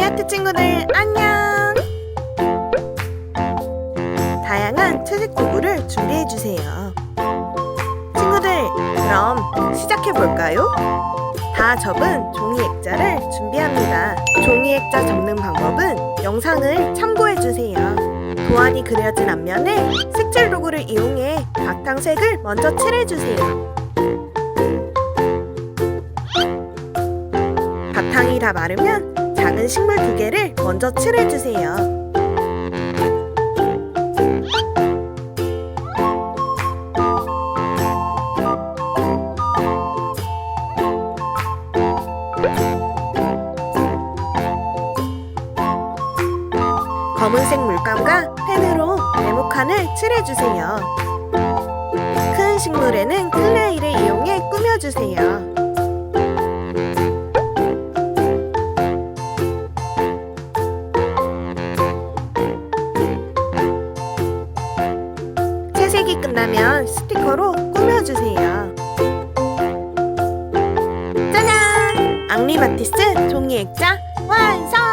하트 친구들 안녕! 다양한 채색 도구를 준비해 주세요. 친구들, 그럼 시작해 볼까요? 다 접은 종이 액자를 준비합니다. 종이 액자 접는 방법은 영상을 참고해 주세요. 도안이 그려진 앞면에 색칠 도구를 이용해 바탕색을 먼저 칠해 주세요. 바탕이 다 마르면 작은 식물 두 개를 먼저 칠해 주세요. 검은색 물감과 펜으로 네모칸을 칠해주세요. 큰 식물에는 클레이를 이용해 꾸며주세요. 색이 끝나면 스티커로 꾸며주세요. 짜잔! 앙리 마티스 종이 액자 완성!